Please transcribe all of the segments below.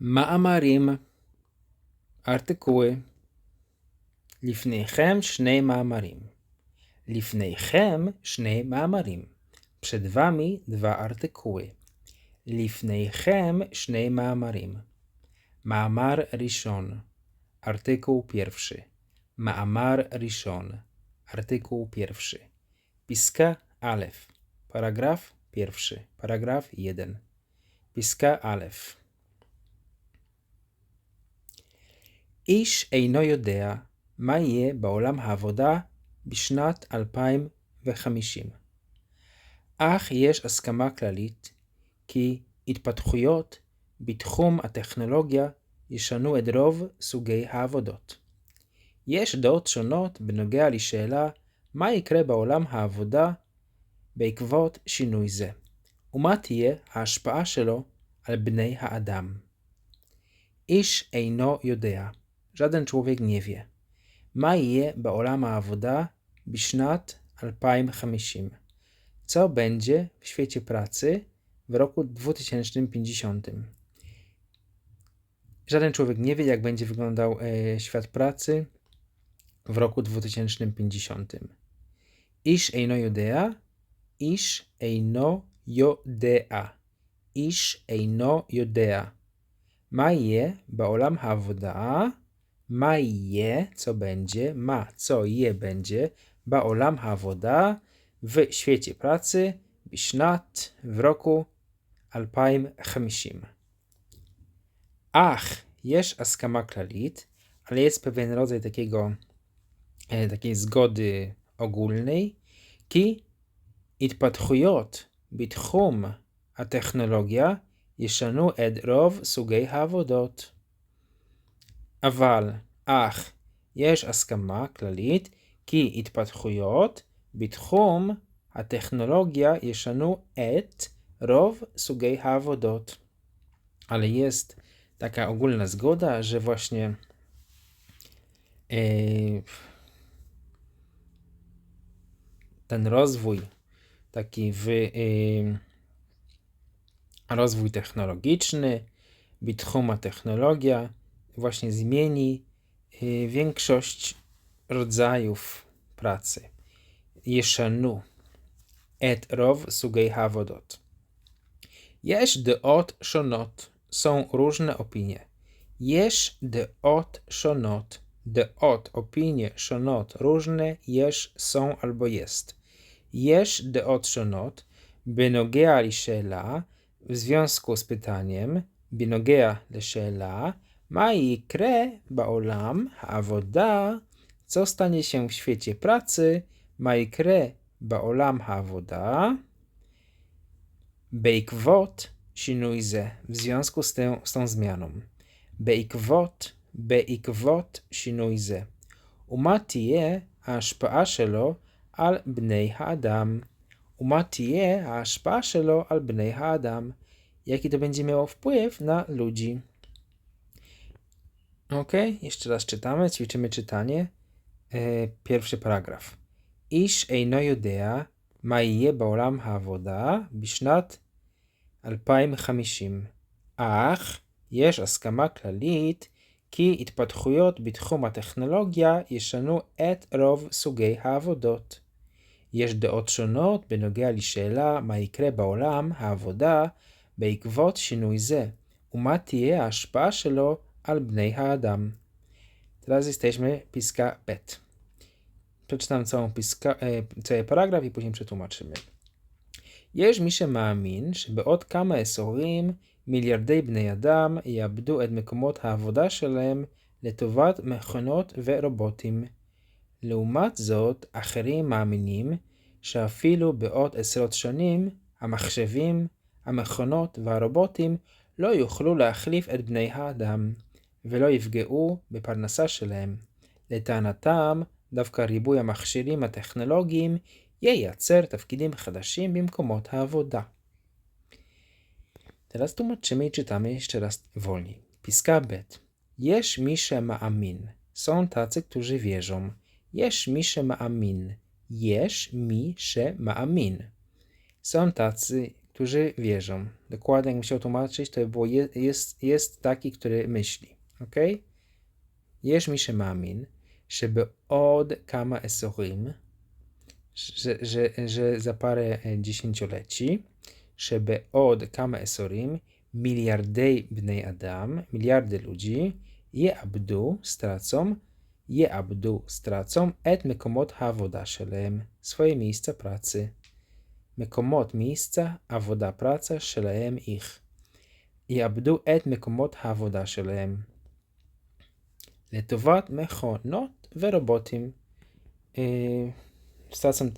מאמרים, artykuły. לפניכם שני מאמרים. לפניכם שני מאמרים. Przed wami dwa artykuły. לפניכם שני מאמרים. מאמר ראשון. Artykuł pierwszy. מאמר ראשון. Artykuł pierwszy. Piska alef. Paragraf pierwszy. Paragraf jeden. Piska alef. איש אינו יודע מה יהיה בעולם העבודה בשנת 2050. אך יש הסכמה כללית כי התפתחויות בתחום הטכנולוגיה ישנו את רוב סוגי העבודות. יש דעות שונות בנוגע לשאלה מה יקרה בעולם העבודה בעקבות שינוי זה, ומה תהיה ההשפעה שלו על בני האדם. איש אינו יודע, Żaden człowiek nie wie. Ma je ba'olama awoda bishnat alpaim hamishim. Co będzie w świecie pracy w roku 2050? Żaden człowiek nie wie, jak będzie wyglądał e, świat pracy w roku 2050. Ish eino judea, ish eino jodea, ish eino jodea. Ma ba'olam havoda ma je, co będzie, ma, co je będzie, baolam hawoda, w świecie pracy, bishnat, w roku, alpaim chmishim. Ach, jesz askama klalit, ale jest pewien rodzaj takiego, e, takiej zgody ogólnej, ki itpatchujot, bitchum, a technologia, jeszanu ed rov ha wodot אבל, אך, יש הסכמה כללית כי התפתחויות בתחום הטכנולוגיה ישנו את rov sugej העבודות. Ale jest taka ogólna zgoda, że właśnie e, ten rozwój, taki w, e, rozwój technologiczny, bitchuma technologia, właśnie zmieni y, większość rodzajów pracy. Jeszenu. Et rov sugej havodot. De ot szonot. Są różne opinie. Jeż de ot szonot. De ot opinie szonot różne. Jeż są albo jest. Jeż de ot szonot. Benogea lishela. W związku z pytaniem. Benogea lishela מה יקרה בעולם העבודה, co stanie się w świecie pracy, מה יקרה בעולם העבודה, בעקבות שינוי זה, w związku z, tą, z tą zmianą. בעקבות, בעקבות שינוי זה. ומה תהיה ההשפעה שלו על בני האדם? ומה תהיה ההשפעה שלו על בני האדם? Jaki to będzie miało wpływ na ludzi? Ok, jeszcze raz czytamy, ćwiczymy czytanie. E, pierwszy paragraf. Ish eino יודע מה יהיה בעולם העבודה בשנת 2050. אך יש הסכמה כללית כי התפתחויות בתחום הטכנולוגיה ישנו את רוב סוגי העבודות. יש דעות שונות בנוגע לשאלה מה יקרה בעולם העבודה בעקבות שינוי זה, ומה תהיה ההשפעה שלו al bnei ha'adam. Teraz jesteśmy piska bet. Przeczytam całą piska, e, cały paragraf i później przetłumaczymy. יש מי שמאמין שבעוד כמה עשורים מיליארדי בני אדם יאבדו את מקומות העבודה שלהם לטובת מכונות ורובוטים. לעומת זאת, אחרים מאמינים שאפילו בעוד עשרות שנים המחשבים, המכונות והרובוטים לא יוכלו להחליף את בני האדם. ולא יפגעו בפרנסה שלהם. לטענתם, דווקא ריבוי המכשירים הטכנולוגיים ייצר תפקידים חדשים במקומות העבודה. Teraz tłumaczymy i czytamy jeszcze raz wolniej. Piska bet. Jesz mi מאמין. Są tacy, którzy wierzą. Jesz mi מאמין. Jesz mi מאמין. Są tacy, którzy wierzą. Dokładnie, jakbym chciał tłumaczyć, to by było je, jest, jest taki, który myśli. Ok? יש מי שמאמין שבעוד כמה עשורים, że, że, że za parę dziesięcioleci, שבעוד כמה עשורים, מיליארדי בני אדם, מיליardy ludzi, יאבדו, stracą, יאבדו, stracą את מקומות העבודה שלהם, swoje miejsca pracy. מקומות, miejsca, עבודה, praca, שלהם, ich. יאבדו את מקומות העבודה שלהם. לטובת מכונות ורובוטים. Stracą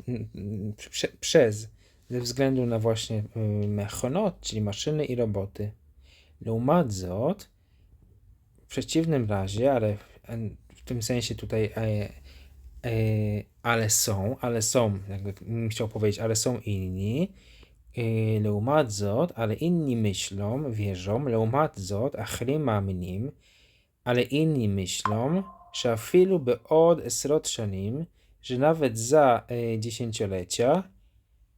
przez, ze względu na właśnie mechonot, czyli maszyny i roboty. לעומת זאת, w przeciwnym razie, ale w tym sensie tutaj e, e, ale są, ale są, jakby chciał powiedzieć, ale są inni. לעומת זאת, ale inni myślą, wierzą, לעומת זאת, אחרים מאמינים, ale inni myślą, szafilu beod esrot shanim, że nawet za e, dziesięciolecia,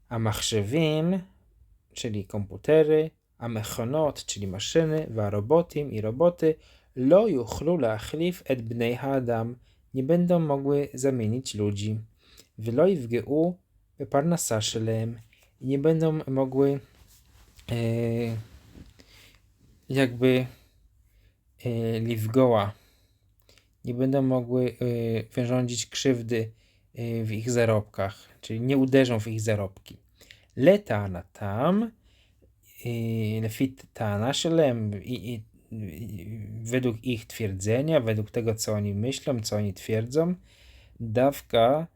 a machrzewim, czyli komputery, a mechonot, czyli maszyny, wa robotim i roboty, lo juchlu et bnei nie będą mogły zamienić ludzi. Wyloi w GU parnasa szelem, nie będą mogły e, jakby e, livgoła, nie będą mogły e, wyrządzić krzywdy e, w ich zarobkach, czyli nie uderzą w ich zarobki. Letana tam, e, lefit tana szelem, i, i, według ich twierdzenia, według tego, co oni myślą, co oni twierdzą, dawka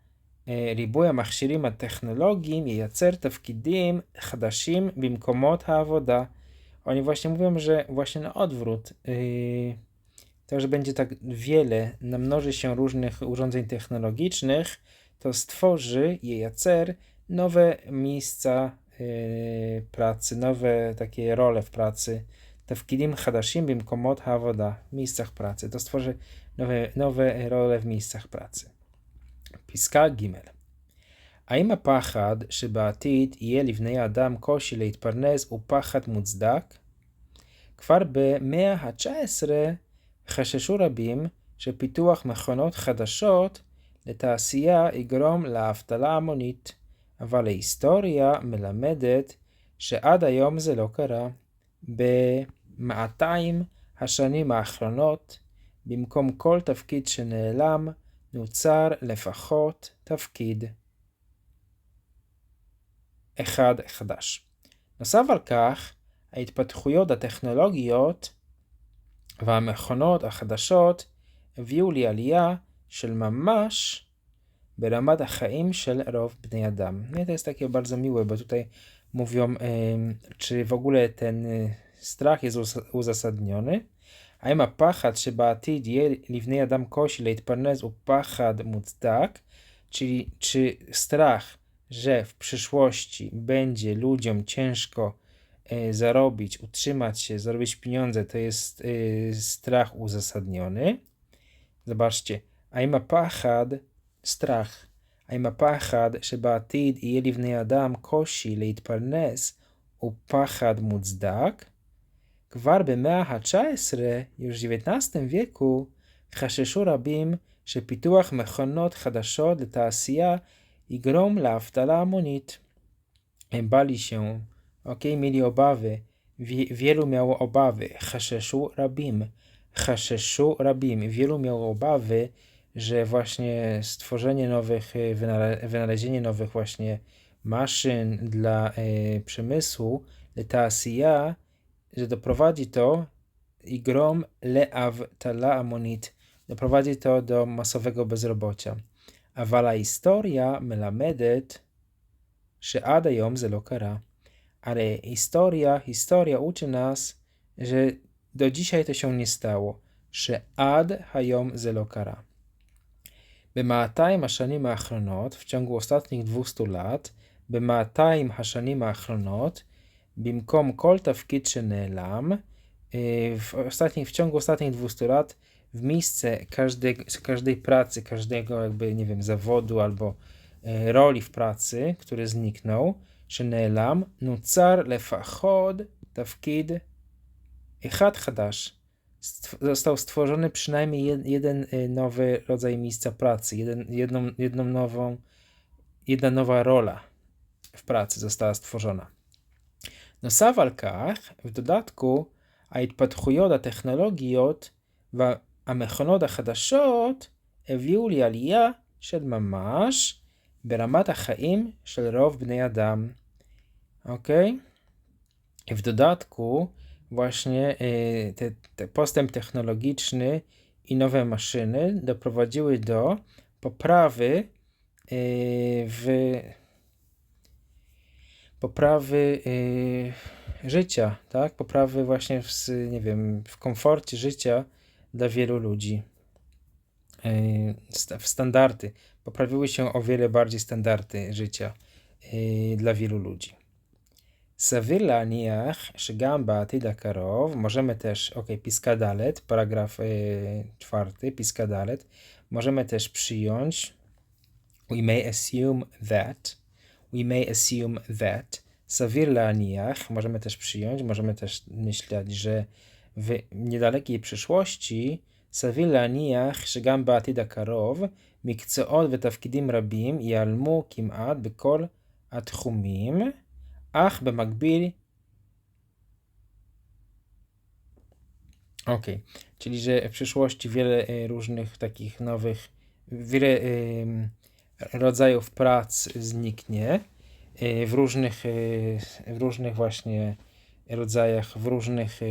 ריבוי המכשירים הטכנולוגיים ייצר תפקידים חדשים במקומות העבודה. Oni właśnie mówią, że właśnie na odwrót. Yy, to, że będzie tak wiele, namnoży się różnych urządzeń technologicznych, to stworzy EACR nowe miejsca yy, pracy, nowe takie role w pracy. Tafkidim Hadashim Bim Komod Havoda w miejscach pracy. To stworzy nowe, nowe role w miejscach pracy. Piska Gimel. האם הפחד שבעתיד יהיה לבני האדם קושי להתפרנס הוא פחד מוצדק? כבר במאה ה-19 חששו רבים שפיתוח מכונות חדשות לתעשייה יגרום לאבטלה המונית, אבל ההיסטוריה מלמדת שעד היום זה לא קרה. ב-200 השנים האחרונות, במקום כל תפקיד שנעלם, נוצר לפחות תפקיד אחד חדש. נוסף על כך, ההתפתחויות הטכנולוגיות והמכונות החדשות הביאו לעלייה של ממש ברמת החיים של רוב bnei Adam. No i to jest takie bardzo miłe, bo tutaj mówią, uzasadniony. האם הפחד שבעתיד יהיה לבני אדם קושי להתפרנס הוא פחד מוצדק, czyli czy że w przyszłości będzie ludziom ciężko e, zarobić, utrzymać się, zarobić pieniądze, to jest e, strach uzasadniony. Zobaczcie, Aima pachad, strach. Aima pachad, shebatid i jelivny adam kosi leitparnes u pachad mudzdak. Gwarby meaha czesre, już w XIX wieku, chaszeszu rabim, że pituach mechonot hadashod le taasiyah i grom Laftala Amonit. Bali się, ok, mieli obawy, Wie, wielu miało obawy, Haszeszu Rabim, Haszeszu Rabim, wielu miało obawy, że właśnie stworzenie nowych, e, wynalezienie nowych właśnie maszyn dla e, przemysłu, ta Sija, że doprowadzi to i grom leav tala amonit, doprowadzi to do masowego bezrobocia. A wala historia melamedet, że ada yom ze lokara. Ale historia, historia uczy nas, że do dzisiaj to się nie stało. Że ad hayom ze lokara. במאתיים השנים האחרונות, w ciągu ostatnich 200 lat, במאתיים השנים האחרונות, במקום כל תפקיד שנעלם, w, ostatnich, w ciągu ostatnich 200 lat w miejsce każdej, każdej pracy, każdego jakby, nie wiem, zawodu albo roli w pracy, który zniknął, שנעלם, נוצר לפחות תפקיד אחד חדש. Stw- Został stworzony przynajmniej jed- jeden y, nowy rodzaj miejsca pracy, jeden, jedną, jedną nową, jedna nowa rola w pracy została stworzona. נוסף על כך, w dodatku, ההתפתחויות הטכנולוגיות והמכונות החדשות הביאו לעלייה של ממש ברמת החיים של רוב בני אדם. אוקיי? I w dodatku właśnie e, te, te postęp technologiczny i nowe maszyny doprowadziły do poprawy e, w poprawy e, życia, tak? Poprawy właśnie w, s- nie wiem, w komforcie życia dla wielu ludzi. E, standardy. Poprawiły się o wiele bardziej standardy życia e, dla wielu ludzi. Sawir laniach, szygam baty karow. Możemy też, ok, piska dalet, paragraf e, czwarty, piska dalet. Możemy też przyjąć We may assume that. We may assume that. Sawir laniach. Możemy też przyjąć, możemy też myśleć, że w niedalekiej przyszłości, סביר להניח שגם בעתיד הקרוב, מקצועות ותפקידים רבים ייעלמו כמעט בכל התחומים, אך במקביל Okej, czyli że w przyszłości wiele e, różnych takich nowych, wiele em, rodzajów prac zniknie e, w różnych, e, w różnych właśnie rodzajach, w różnych, e,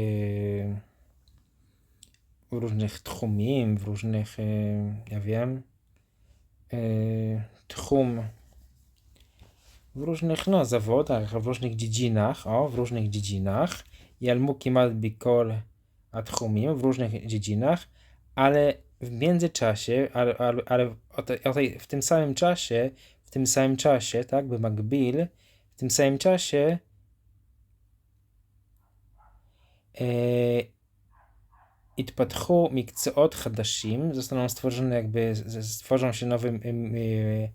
w różnych tchumim, w różnych, e, ja wiem, e, tchum, w różnych no, zawodach, w różnych dziedzinach, o, w różnych dziedzinach, jalmu kimat bikol atchumim, w różnych dziedzinach, ale w międzyczasie, ale, ale, ale o tej, o tej, w tym samym czasie, w tym samym czasie, tak, by Magbil, w tym samym czasie e, התפתחו מקצועות חדשים, zostaną stworzone jakby, z- z- stworzą się nowe, em, e,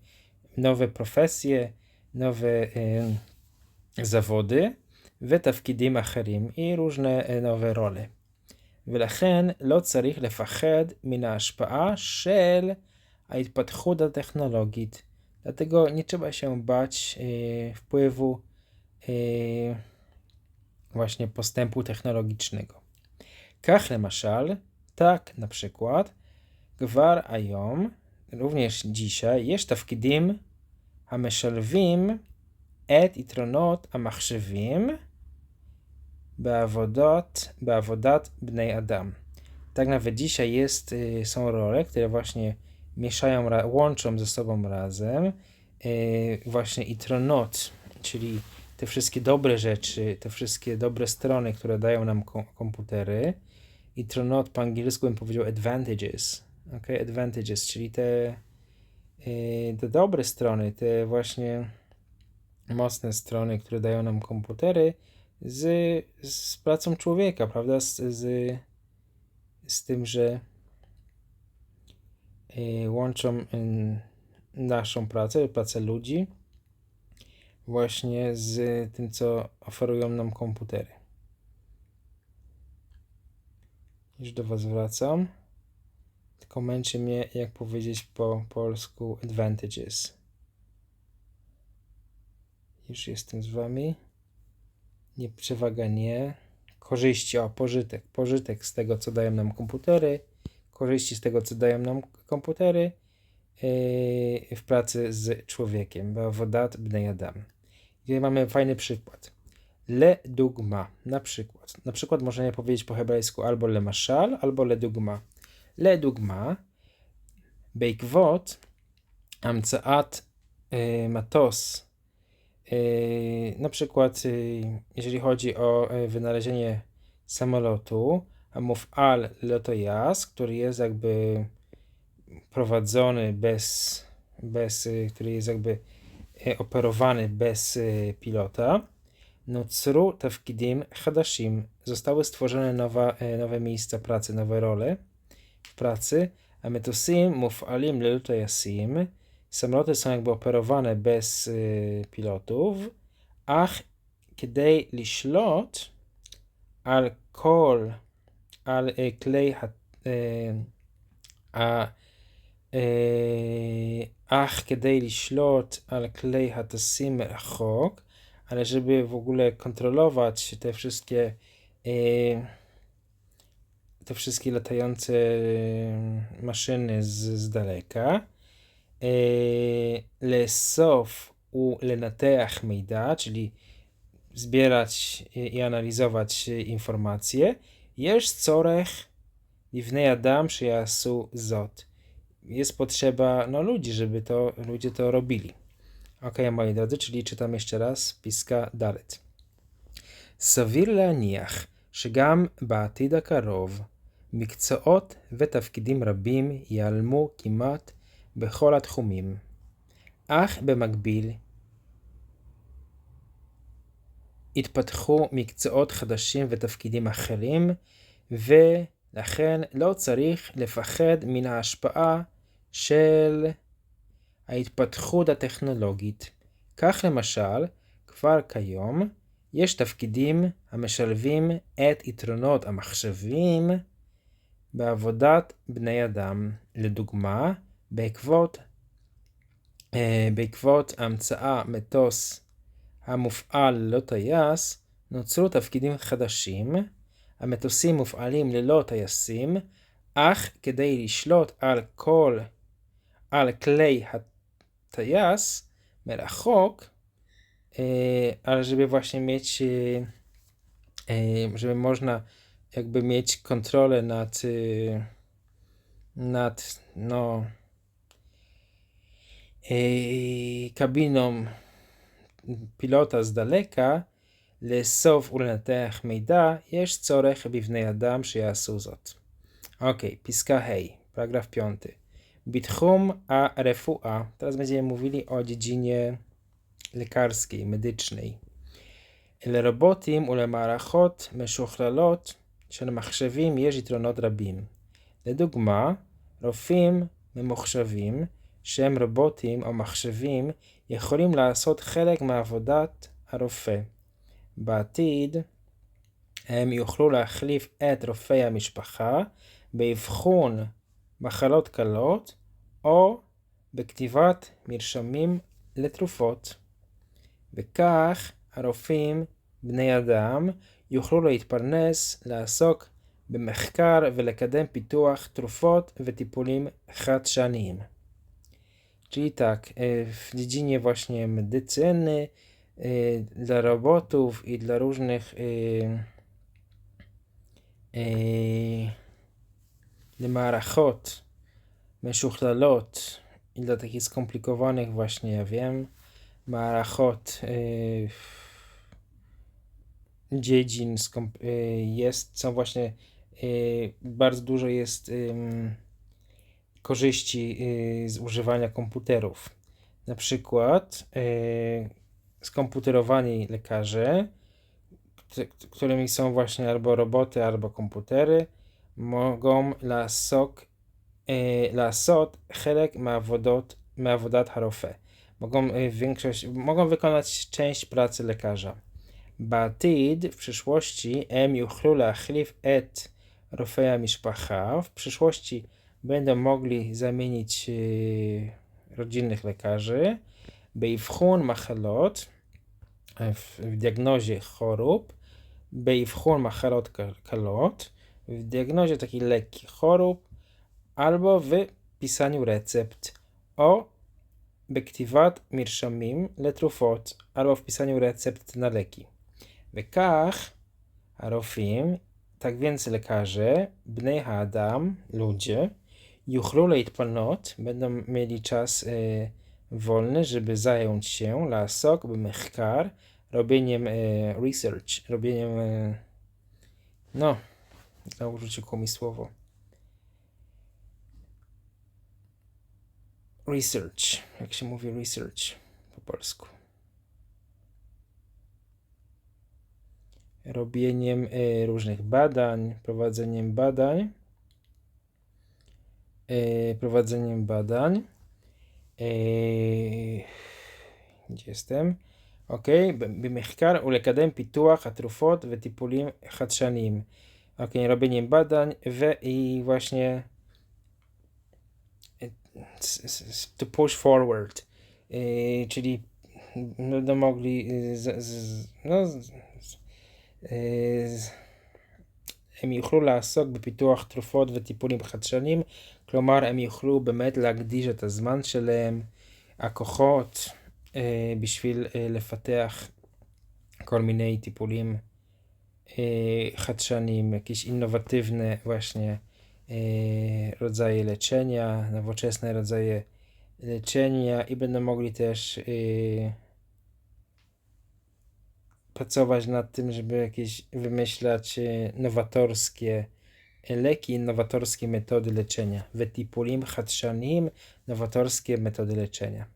nowe profesje, nowe em, zawody, ותפקידים אחרים, i różne e, nowe role. ולכן לא צריך לפחד מן ההשפעה של ההתפתחות הטכנולוגית. Dlatego nie trzeba się bać e, wpływu e, właśnie postępu technologicznego. כך למשל, tak na przykład, כבר היום, również dzisiaj, יש תפקידים המשלבים את יתרונות המחשבים בעבודות, בעבודת בני אדם. Tak nawet dzisiaj jest, y, są role, które właśnie mieszają, ra- łączą ze sobą razem y, właśnie i tronot, czyli te wszystkie dobre rzeczy, te wszystkie dobre strony, które dają nam kom- komputery. I tronot po angielsku bym powiedział advantages, ok, advantages, czyli te, y, te dobre strony, te właśnie mocne strony, które dają nam komputery z, z pracą człowieka, prawda? Z, z, z tym, że y, łączą y, naszą pracę, pracę ludzi, właśnie z tym, co oferują nam komputery. Już do Was wracam. Tylko męczy mnie, jak powiedzieć po polsku advantages. Już jestem z Wami. Nie przewaga nie. Korzyści, o pożytek. Pożytek z tego, co dają nam komputery. Korzyści z tego, co dają nam komputery E, w pracy z człowiekiem. Bawodat bnei Adam. Tutaj mamy fajny przykład. Le dugma, na przykład. Na przykład można powiedzieć po hebrajsku albo le maszal, albo le dugma. Le dugma, bejkwot, amcaat e, matos. E, na przykład, jeżeli chodzi o wynalezienie samolotu, amuf al lotojas, który jest jakby prowadzony bez, bez y, który jest jakby y, operowany bez y, pilota. Nocru tafkidim hadashim. Zostały stworzone nowa, nowe miejsca pracy, nowe role w pracy. A metosim muf'alim liltayasim. Samoloty są jakby operowane bez pilotów. Ach, kiedy lishlot al kol al klej a Eee, ach kedej liślot al klej chok, ale żeby w ogóle kontrolować te wszystkie eee, te wszystkie latające eee, maszyny z, z daleka. Lesof u lenateach meida, czyli zbierać i analizować informacje. Jesz corech i w adam przyjasu zot Jest potrzeba no, ludzi, żeby to ludzie to robili. Ok, moi drodzy, czyli czytam jeszcze raz פיסקה ד' סביר להניח שגם בעתיד הקרוב מקצועות ותפקידים רבים ייעלמו כמעט בכל התחומים. אך במקביל התפתחו מקצועות חדשים ותפקידים אחרים, ולכן לא צריך לפחד מן ההשפעה של ההתפתחות הטכנולוגית. כך למשל, כבר כיום יש תפקידים המשלבים את יתרונות המחשבים בעבודת בני אדם. לדוגמה, בעקבות, אה, בעקבות המצאה מטוס המופעל ללא טייס, נוצרו תפקידים חדשים. המטוסים מופעלים ללא טייסים, אך כדי לשלוט על כל, על כלי הטייס מרחוק, e, ale żeby właśnie mieć, e, e, żeby można jakby mieć kontrolę nad, e, nad no, e, kabiną pilota z daleka, לאסוף ולנתח מידע, יש צורך בבני אדם שיעשו זאת. אוקיי, פסקה ה', פרגרף Piąty. בתחום הרפואה, teraz będziemy mówili o dziedzinie lekarskiej, medycznej. לרובוטים ולמערכות משוכללות של מחשבים יש יתרונות רבים. לדוגמה, רופאים ממוחשבים שהם רובוטים או מחשבים יכולים לעשות חלק מעבודת הרופא. בעתיד הם יוכלו להחליף את רופאי המשפחה באבחון מחלות קלות או בכתיבת מרשמים לתרופות. וכך הרופאים, בני אדם, יוכלו להתפרנס, לעסוק במחקר ולקדם פיתוח תרופות וטיפולים חדשניים. Czyli tak, w dziedzinie właśnie medycyny, e, dla robotów i dla różnych Marachot Meszuchlalot i dla takich skomplikowanych właśnie, wiem, Marachot y, dziedzin y, jest, są właśnie y, bardzo dużo jest korzyści z używania komputerów. Na przykład skomputerowani lekarze, którymi są właśnie albo roboty, albo komputery, mogą לעסוק, אה, לעשות חלק מהעבודות, מעבודת הרופא. mogą, y, większość, mogą wykonać część pracy lekarza. בעתיד, w przyszłości, הם יוכלו להחליף את רופאי המשפחה. W przyszłości będą mogli zamienić y, rodzinnych lekarzy. באבחון מחלות, w, w diagnozie chorób. באבחון מחלות ק- קלות, w diagnozie takich lekkich chorób albo w pisaniu recept o bektivat mirshamim letrufot albo w pisaniu recept na leki. Wekach arofim, tak więc lekarze, bnei adam, ludzie, juchlu panot, będą mieli czas y, wolny, żeby zająć się lasok, mechkar, robieniem y, research, robieniem y, no, znowu rzuciło mi słowo. Research, jak się mówi research po polsku. Robieniem e, różnych badań, prowadzeniem badań, e, prowadzeniem badań. E, gdzie jestem? אוקיי? במחקר ולקדם פיתוח התרופות וטיפולים חדשניים. Okej, robieniem badań w, i właśnie to push forward, czyli będą mogli z, z, no, z, z, הם יוכלו לעסוק בפיתוח תרופות וטיפולים חדשניים, כלומר הם יוכלו באמת להקדיש את הזמן שלהם, הכוחות, בשביל לפתח כל מיני טיפולים Y, hatshanim, jakieś innowatywne właśnie y, rodzaje leczenia, nowoczesne rodzaje leczenia i będą mogli też y, pracować nad tym, żeby jakieś wymyślać nowatorskie leki, nowatorskie metody leczenia. Wetipulim hatshanim, nowatorskie metody leczenia.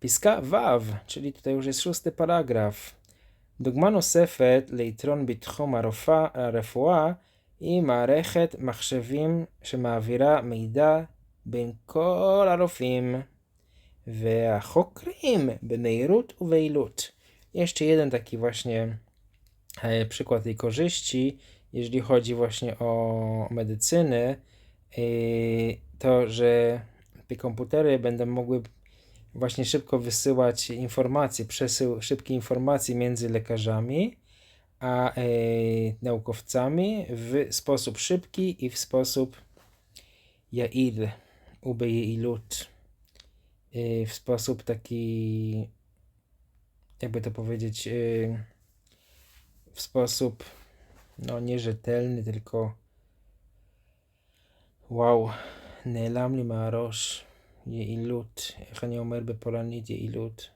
Piska Waw, czyli tutaj już jest szósty paragraf. דוגמה נוספת ליתרון בתחום הרופאה, הרפואה היא מערכת מחשבים שמעבירה מידע בין כל הרופאים והחוקרים במהירות וביעילות. Jeszcze jeden taki właśnie e, przykład tej korzyści, jeżeli chodzi właśnie o medycynę, e, to że te komputery będą mogły właśnie szybko wysyłać informacje, przesył szybkie informacje między lekarzami a e, naukowcami w sposób szybki i w sposób jail, ubejeilut, e, w sposób taki, jakby to powiedzieć, e, w sposób no nierzetelny, tylko wow, nelam li marosz. יעילות, איך אני אומר בפולנית יעילות?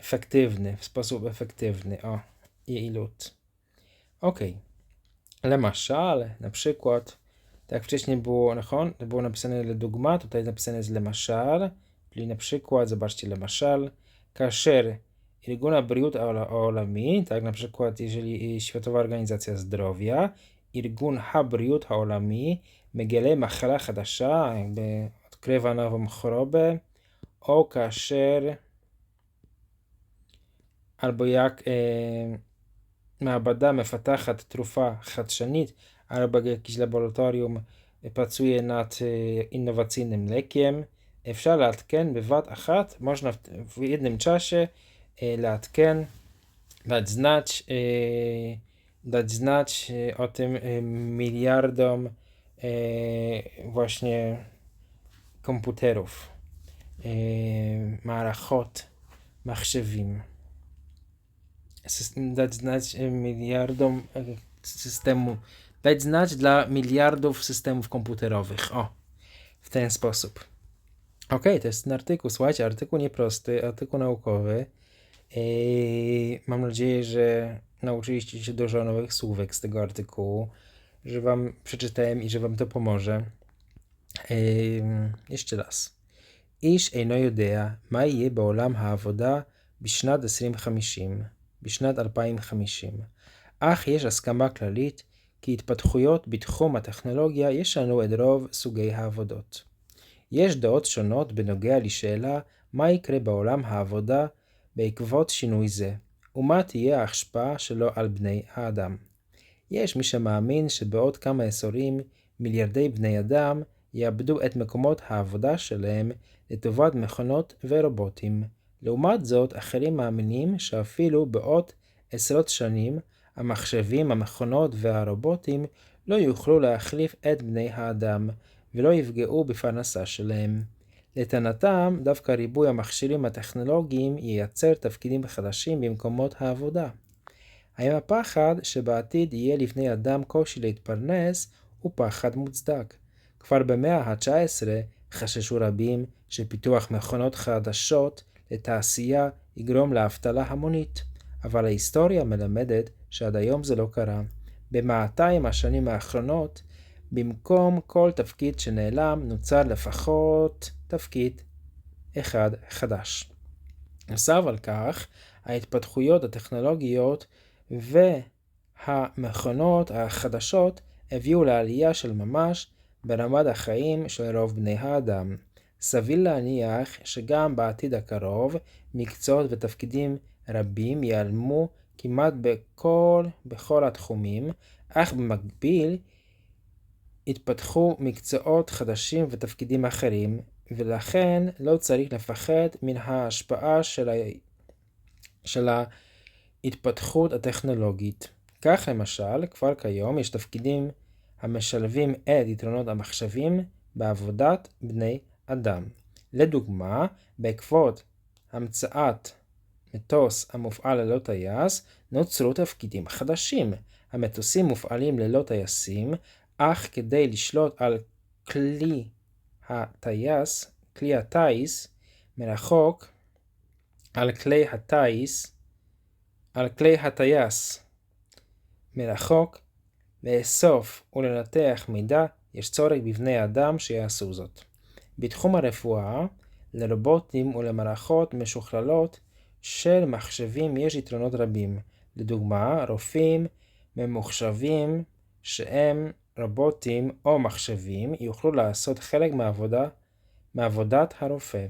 אפקטיבny, w sposób efektywny, o, יעילות. Ok. למשל, na przykład, tak wcześniej było, נכון? To było napisane לדוגמה, tutaj napisane jest למשל, czyli na przykład, zobaczcie, למשל, כאשר ארגון הבריאות העולמי, tak na przykład, jeżeli Światowa Organizacja Zdrowia, ארגון הבריאות העולמי מגלה מחלה חדשה, odkrywa nową chorobę, o כאשר, albo jak e, מעבדה מפתחת תרופה חדשנית, albo jakiś laboratorium pracuje nad e, innowacyjnym lekiem, אפשר לעדכן בבת אחת, można w, w jednym czasie e, לעדכן, dać znać, e, dać znać e, o tym e, miliardom e, właśnie komputerów, e, marachot, machszewim. Dać znać e, miliardom e, systemu, dać znać dla miliardów systemów komputerowych. O, w ten sposób. Ok, to jest ten artykuł. Słuchajcie, artykuł nieprosty, artykuł naukowy. E, mam nadzieję, że nauczyliście się dużo nowych słówek z tego artykułu, że Wam przeczytałem i że Wam to pomoże. jeszcze raz. איש אינו יודע מה יהיה בעולם העבודה בשנת 2050, בשנת 2050, אך יש הסכמה כללית כי התפתחויות בתחום הטכנולוגיה ישנו את רוב סוגי העבודות. יש דעות שונות בנוגע לשאלה מה יקרה בעולם העבודה בעקבות שינוי זה, ומה תהיה ההשפעה שלו על בני האדם. יש מי שמאמין שבעוד כמה עשורים מיליארדי בני אדם יאבדו את מקומות העבודה שלהם לטובת מכונות ורובוטים. לעומת זאת, אחרים מאמינים שאפילו בעוד עשרות שנים המחשבים, המכונות והרובוטים לא יוכלו להחליף את בני האדם ולא יפגעו בפרנסה שלהם. לטענתם, דווקא ריבוי המכשירים הטכנולוגיים ייצר תפקידים חדשים במקומות העבודה. האם הפחד שבעתיד יהיה לבני אדם קושי להתפרנס הוא פחד מוצדק. כבר במאה ה-19 חששו רבים שפיתוח מכונות חדשות לתעשייה יגרום לאבטלה המונית, אבל ההיסטוריה מלמדת שעד היום זה לא קרה. במאתיים השנים האחרונות, במקום כל תפקיד שנעלם, נוצר לפחות תפקיד אחד חדש. נוסף על כך, ההתפתחויות הטכנולוגיות והמכונות החדשות הביאו לעלייה של ממש ברמת החיים של רוב בני האדם. סביר להניח שגם בעתיד הקרוב מקצועות ותפקידים רבים ייעלמו כמעט בכל, בכל התחומים, אך במקביל התפתחו מקצועות חדשים ותפקידים אחרים, ולכן לא צריך לפחד מן ההשפעה של, ה... של ההתפתחות הטכנולוגית. כך למשל, כבר כיום יש תפקידים המשלבים את יתרונות המחשבים בעבודת בני אדם. לדוגמה, בעקבות המצאת מטוס המופעל ללא טייס, נוצרו תפקידים חדשים. המטוסים מופעלים ללא טייסים, אך כדי לשלוט על כלי הטייס, כלי הטיס, מרחוק, על כלי הטיס, על כלי הטייס מרחוק, לאסוף ולנתח מידע, יש צורך בבני אדם שיעשו זאת. בתחום הרפואה, לרובוטים ולמערכות משוכללות של מחשבים יש יתרונות רבים. לדוגמה, רופאים ממוחשבים שהם רובוטים או מחשבים יוכלו לעשות חלק מעבודה, מעבודת הרופא.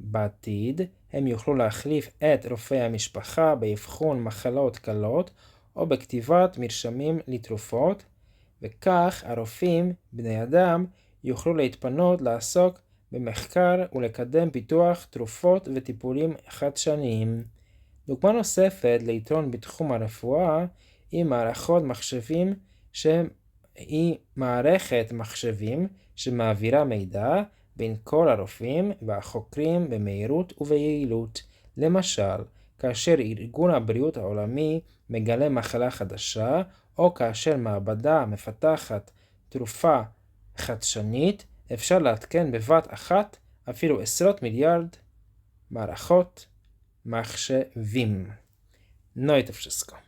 בעתיד הם יוכלו להחליף את רופאי המשפחה באבחון מחלות קלות או בכתיבת מרשמים לתרופות, וכך הרופאים, בני אדם, יוכלו להתפנות לעסוק במחקר ולקדם פיתוח תרופות וטיפולים חדשניים. דוגמה נוספת ליתרון בתחום הרפואה היא מערכות מחשבים שהיא מערכת מחשבים שמעבירה מידע בין כל הרופאים והחוקרים במהירות וביעילות. למשל, כאשר ארגון הבריאות העולמי מגלה מחלה חדשה, או כאשר מעבדה מפתחת תרופה חדשנית, אפשר לעדכן בבת אחת אפילו עשרות מיליארד מערכות מחשבים. To wszystko.